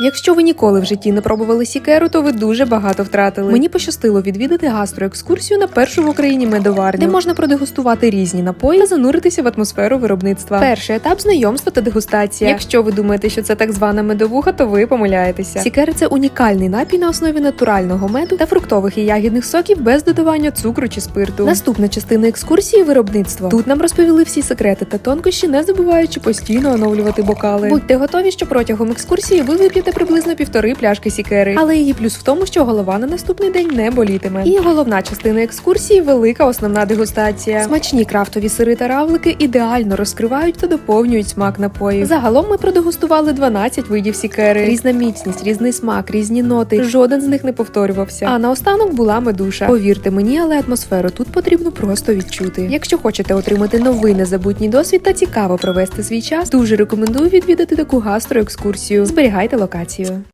Якщо ви ніколи в житті не пробували сікеру, то ви дуже багато втратили. Мені пощастило відвідати гастроекскурсію на першу в Україні медоварню, де можна продегустувати різні напої та зануритися в атмосферу виробництва. Перший етап знайомство та дегустація. Якщо ви думаєте, що це так звана медовуха, то ви помиляєтеся. Сікера це унікальний напій на основі натурального меду та фруктових і ягідних соків без додавання цукру чи спирту. Наступна частина екскурсії виробництва. Тут нам розповіли всі секрети та тонкощі, не забуваючи постійно оновлювати бокали. Будьте готові, що протягом екскурсії ви вип'єте приблизно півтори пляшки сікери. Але її плюс в тому, що голова на наступний день не болітиме. І головна частина екскурсії велика основна дегустація. Смачні крафтові сири та равлики ідеально розкривають та доповнюють смак напоїв. Загалом ми продегустували 12 видів сікери. Різна міцність, різний смак, різні ноти. Жоден з них не повторювався. А наостанок була медуша. Повірте мені, але атмосферу тут потрібно просто відчути. Якщо хочете отримати новий незабутній досвід та цікаво провести свій час, дуже рекомендую відвідати таку гастроекскурсію. Зберігайте локацію. got you.